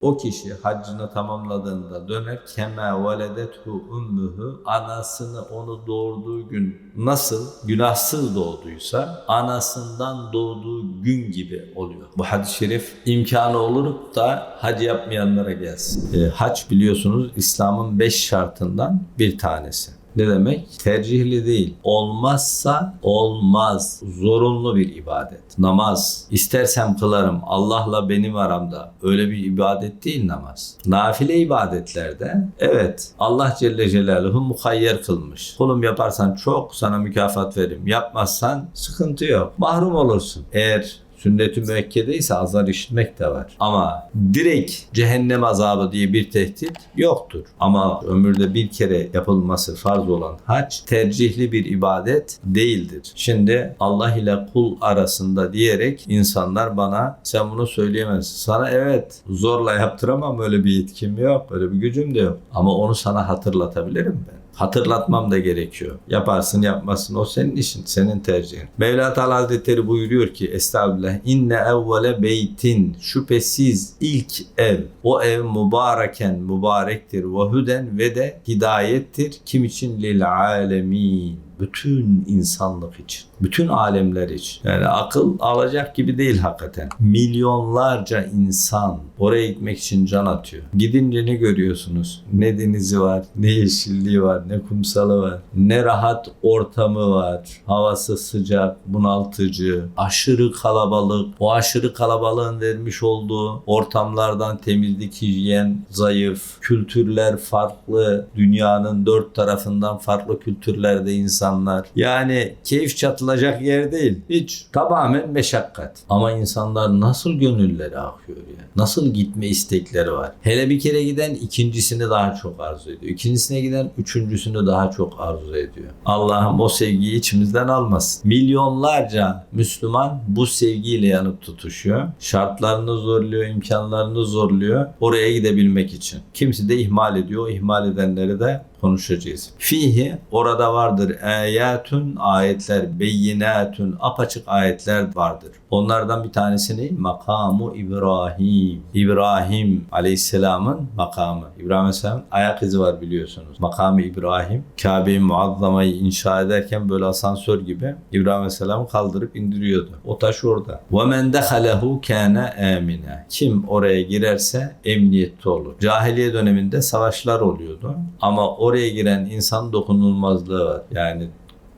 O kişi haccını tamamladığında döner keme veledethu ummuhu anasını onu doğurduğu gün nasıl günahsız doğduysa anasından doğduğu gün gibi oluyor. Bu hadis-i şerif imkanı olup da hac yapmayanlara gelsin. E, hac biliyorsunuz İslam'ın beş şartından bir tanesi. Ne demek? Tercihli değil. Olmazsa olmaz. Zorunlu bir ibadet. Namaz. İstersem kılarım. Allah'la benim aramda. Öyle bir ibadet değil namaz. Nafile ibadetlerde evet Allah Celle Celaluhu muhayyer kılmış. Kulum yaparsan çok sana mükafat veririm. Yapmazsan sıkıntı yok. Mahrum olursun. Eğer sünnet-i müekkede ise azar işitmek de var. Ama direkt cehennem azabı diye bir tehdit yoktur. Ama ömürde bir kere yapılması farz olan hac tercihli bir ibadet değildir. Şimdi Allah ile kul arasında diyerek insanlar bana sen bunu söyleyemezsin. Sana evet zorla yaptıramam öyle bir yetkim yok. Öyle bir gücüm de yok. Ama onu sana hatırlatabilirim ben. Hatırlatmam da gerekiyor. Yaparsın yapmazsın o senin işin, senin tercihin. Mevla Teala Hazretleri buyuruyor ki Estağfirullah inne evvele beytin şüphesiz ilk ev o ev mübareken mübarektir ve huden ve de hidayettir. Kim için? Lil alemin bütün insanlık için, bütün alemler için. Yani akıl alacak gibi değil hakikaten. Milyonlarca insan oraya gitmek için can atıyor. Gidince ne görüyorsunuz? Ne denizi var, ne yeşilliği var, ne kumsalı var, ne rahat ortamı var. Havası sıcak, bunaltıcı, aşırı kalabalık. O aşırı kalabalığın vermiş olduğu ortamlardan temizlik, hijyen zayıf, kültürler farklı, dünyanın dört tarafından farklı kültürlerde insanlar. Yani keyif çatılacak yer değil. Hiç. Tamamen meşakkat. Ama insanlar nasıl gönülleri akıyor ya. Nasıl gitme istekleri var. Hele bir kere giden ikincisini daha çok arzu ediyor. İkincisine giden üçüncüsünü daha çok arzu ediyor. Allah'ım o sevgiyi içimizden almasın. Milyonlarca Müslüman bu sevgiyle yanıp tutuşuyor. Şartlarını zorluyor, imkanlarını zorluyor oraya gidebilmek için. Kimisi de ihmal ediyor. O ihmal edenleri de konuşacağız. Fihi orada vardır ayatun ayetler, beyinatun apaçık ayetler vardır. Onlardan bir tanesi ne? Makamu İbrahim. İbrahim Aleyhisselam'ın makamı. İbrahim Aleyhisselam ayak izi var biliyorsunuz. Makamı İbrahim. Kabe-i Muazzama'yı inşa ederken böyle asansör gibi İbrahim Aleyhisselam'ı kaldırıp indiriyordu. O taş orada. Ve men dehalehu kana amina. Kim oraya girerse emniyette olur. Cahiliye döneminde savaşlar oluyordu. Ama oraya giren insan dokunulmazlığı var. Yani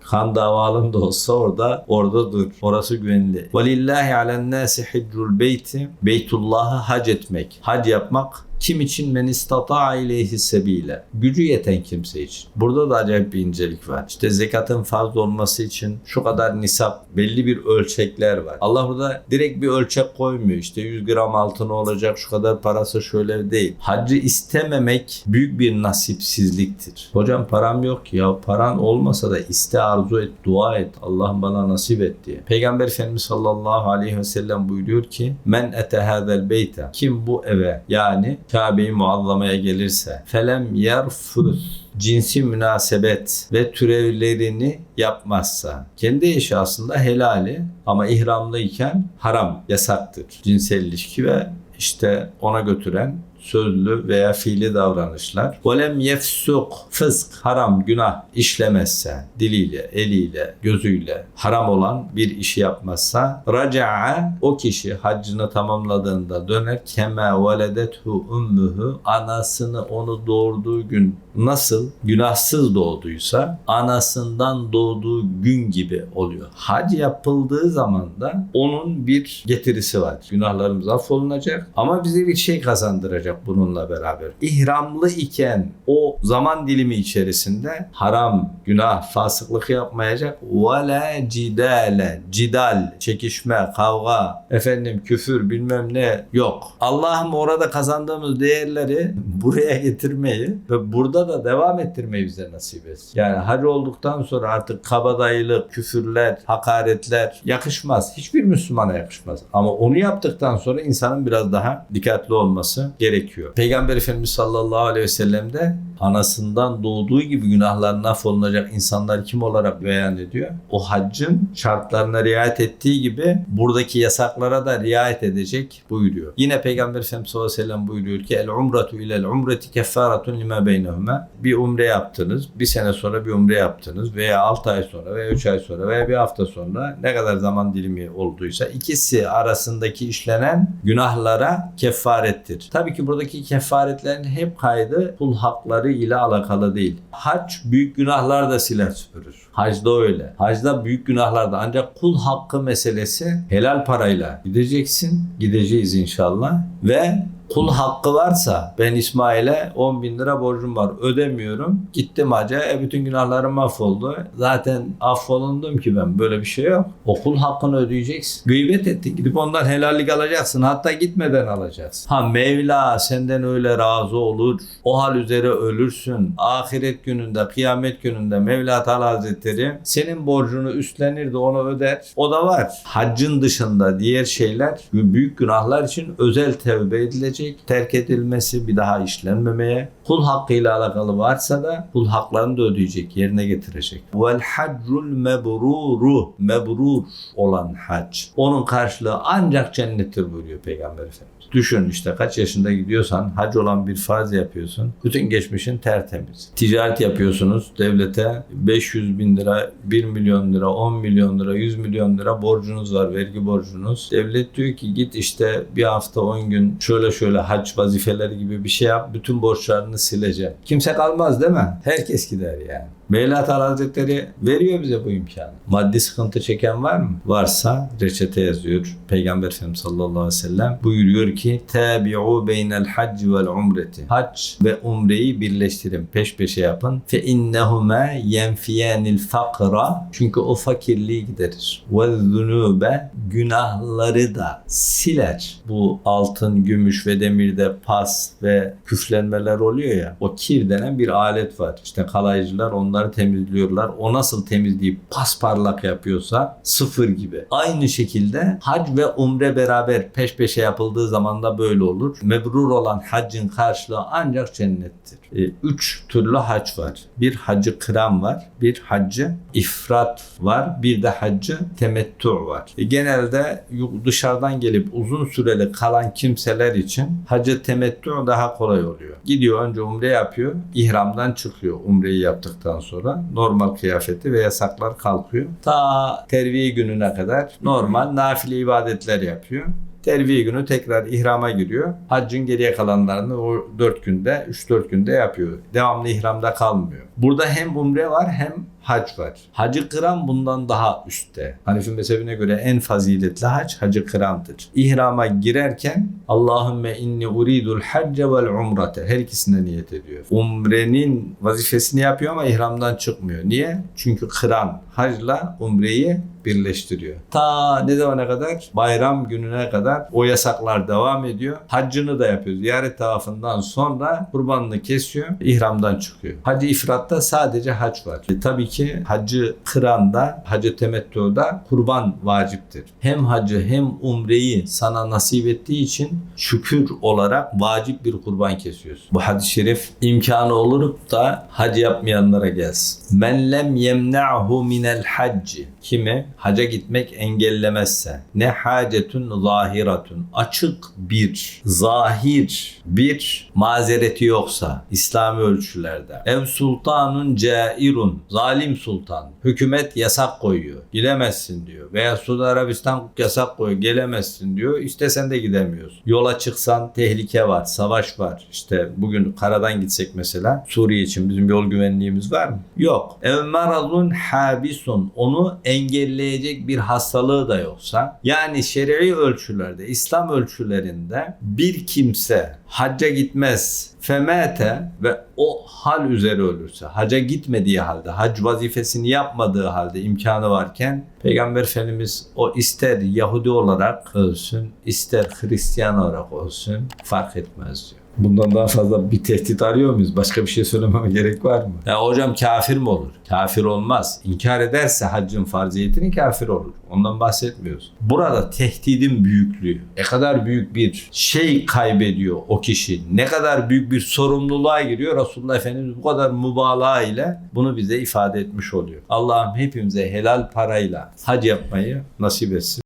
kan davalım da olsa orada orada dur. Orası güvenli. Velillahi alen nasi hiccul beyti. Beytullah'ı hac etmek. Hac yapmak kim için men istata ileyhi sebile. Gücü yeten kimse için. Burada da acayip bir incelik var. İşte zekatın farz olması için şu kadar nisap belli bir ölçekler var. Allah burada direkt bir ölçek koymuyor. İşte 100 gram altın olacak şu kadar parası şöyle değil. Haccı istememek büyük bir nasipsizliktir. Hocam param yok ya paran olmasa da iste arzu et dua et Allah'ım bana nasip et diye. Peygamber Efendimiz sallallahu aleyhi ve sellem buyuruyor ki men ete hadel beyte kim bu eve yani Kabe-i Muazzama'ya gelirse felem yerfus cinsi münasebet ve türevlerini yapmazsa kendi eşi aslında helali ama ihramlıyken haram yasaktır. Cinsel ilişki ve işte ona götüren sözlü veya fiili davranışlar. Volem yefsuk fısk haram günah işlemezse diliyle, eliyle, gözüyle haram olan bir işi yapmazsa raca'a o kişi haccını tamamladığında döner keme veledethu ummuhu anasını onu doğurduğu gün nasıl günahsız doğduysa anasından doğduğu gün gibi oluyor. Hac yapıldığı zaman da onun bir getirisi var. Günahlarımız affolunacak ama bize bir şey kazandıracak bununla beraber. İhramlı iken o zaman dilimi içerisinde haram, günah, fasıklık yapmayacak. Ve cidale, cidal, çekişme, kavga, efendim küfür bilmem ne yok. Allah'ım orada kazandığımız değerleri buraya getirmeyi ve burada da devam ettirmeyi bize nasip etsin. Yani hac olduktan sonra artık kabadayılık, küfürler, hakaretler yakışmaz. Hiçbir Müslümana yakışmaz. Ama onu yaptıktan sonra insanın biraz daha dikkatli olması gerekiyor. Peygamber Efendimiz sallallahu aleyhi ve sellem de anasından doğduğu gibi günahlarına affolunacak insanlar kim olarak beyan ediyor? O haccın şartlarına riayet ettiği gibi buradaki yasaklara da riayet edecek buyuruyor. Yine Peygamber Efendimiz sallallahu aleyhi ve sellem buyuruyor ki el umretu ilel umreti keffaratun lima beynehuma. Bir umre yaptınız, bir sene sonra bir umre yaptınız veya 6 ay sonra veya 3 ay sonra veya bir hafta sonra ne kadar zaman dilimi olduysa ikisi arasındaki işlenen günahlara kefarettir. Tabii ki buradaki kefaretlerin hep kaydı kul hakları ile alakalı değil. Hac büyük günahlar da siler süpürür. Hacda öyle. Hacda büyük günahlar da ancak kul hakkı meselesi helal parayla gideceksin. Gideceğiz inşallah. Ve kul hakkı varsa ben İsmail'e 10 bin lira borcum var ödemiyorum. Gittim hacca e, bütün günahlarım mahvoldu. Zaten affolundum ki ben böyle bir şey yok. O kul hakkını ödeyeceksin. Gıybet ettin gidip ondan helallik alacaksın. Hatta gitmeden alacaksın. Ha Mevla senden öyle razı olur. O hal üzere ölürsün. Ahiret gününde kıyamet gününde Mevla Teala Hazretleri senin borcunu üstlenir de onu öder. O da var. Haccın dışında diğer şeyler büyük günahlar için özel tevbe edilecek. Terk edilmesi bir daha işlenmemeye. Kul hakkıyla alakalı varsa da kul haklarını da ödeyecek, yerine getirecek. Vel haccul mebruru. Mebrur olan hac. Onun karşılığı ancak cennettir buyuruyor Peygamber Efendimiz. Düşün işte kaç yaşında gidiyorsan hac olan bir farz yapıyorsun. Bütün geçmişin tertemiz. Ticaret yapıyorsunuz devlete 500 bin lira, 1 milyon lira, 10 milyon lira, 100 milyon lira borcunuz var, vergi borcunuz. Devlet diyor ki git işte bir hafta 10 gün şöyle şöyle hac vazifeleri gibi bir şey yap. Bütün borçlarını sileceğim. Kimse kalmaz değil mi? Herkes gider yani. Mevla Teala Hazretleri veriyor bize bu imkanı. Maddi sıkıntı çeken var mı? Varsa reçete yazıyor. Peygamber Efendimiz sallallahu aleyhi ve sellem buyuruyor ki Tabi'u beynel hac vel umreti. Hac ve umreyi birleştirin. Peş peşe yapın. Fe innehuma yenfiyanil fakra. Çünkü o fakirliği giderir. Ve zunube günahları da siler. Bu altın, gümüş ve demirde pas ve küflenmeler oluyor ya. O kir denen bir alet var. İşte kalaycılar onlar onları temizliyorlar. O nasıl temizleyip pasparlak yapıyorsa sıfır gibi. Aynı şekilde hac ve umre beraber peş peşe yapıldığı zaman da böyle olur. Mebrur olan haccın karşılığı ancak cennettir. E, üç türlü hac var. Bir hacı kıram var. Bir hacı ifrat var. Bir de hacı temettü var. E, genelde dışarıdan gelip uzun süreli kalan kimseler için hacı temettü daha kolay oluyor. Gidiyor önce umre yapıyor. ihramdan çıkıyor umreyi yaptıktan sonra. Normal kıyafeti ve yasaklar kalkıyor. Ta terviye gününe kadar normal nafile ibadetler yapıyor. Terviye günü tekrar ihrama giriyor. Haccın geriye kalanlarını o 4 günde, 3-4 günde yapıyor. Devamlı ihramda kalmıyor. Burada hem umre var hem hac var. Hacı kıran bundan daha üstte. Hanefi mezhebine göre en faziletli hac hacı kırandır. İhrama girerken Allahümme inni uridul hacce vel umrate her ikisine niyet ediyor. Umrenin vazifesini yapıyor ama ihramdan çıkmıyor. Niye? Çünkü kıran hacla umreyi birleştiriyor. Ta ne zamana kadar? Bayram gününe kadar o yasaklar devam ediyor. Haccını da yapıyor. Ziyaret tavafından sonra kurbanını kesiyor. ihramdan çıkıyor. Hacı ifratta sadece hac var. E, tabii ki hacı kıranda, hacı temettüda kurban vaciptir. Hem hacı hem umreyi sana nasip ettiği için şükür olarak vacip bir kurban kesiyorsun. Bu hadis-i şerif imkanı olup da hac yapmayanlara gelsin. Men lem yemna'hu minel hacci. Kimi? Haca gitmek engellemezse. Ne hacetun zahiratun. Açık bir, zahir bir mazereti yoksa İslami ölçülerde. Ev sultanun cairun. Zalim sultan. Hükümet yasak koyuyor. Gidemezsin diyor. Veya Suudi Arabistan yasak koyuyor. Gelemezsin diyor. İşte sen de gidemiyorsun. Yola çıksan tehlike var. Savaş var. İşte bugün karadan gitsek mesela Suriye için bizim yol güvenliğimiz var mı? Yok. Ev marazun habisun. Onu engelleyecek bir hastalığı da yoksa yani şer'i ölçülerde, İslam ölçülerinde bir kimse hacca gitmez femete ve o hal üzere ölürse, hacca gitmediği halde, hac vazifesini yapmadığı halde imkanı varken Peygamber Efendimiz o ister Yahudi olarak ölsün, ister Hristiyan olarak olsun fark etmez diyor. Bundan daha fazla bir tehdit arıyor muyuz? Başka bir şey söylememe gerek var mı? Ya hocam kafir mi olur? Kafir olmaz. İnkar ederse haccın farziyetini kafir olur. Ondan bahsetmiyoruz. Burada tehdidin büyüklüğü. Ne kadar büyük bir şey kaybediyor o kişi. Ne kadar büyük bir sorumluluğa giriyor. Resulullah Efendimiz bu kadar mübalağa ile bunu bize ifade etmiş oluyor. Allah'ım hepimize helal parayla hac yapmayı nasip etsin.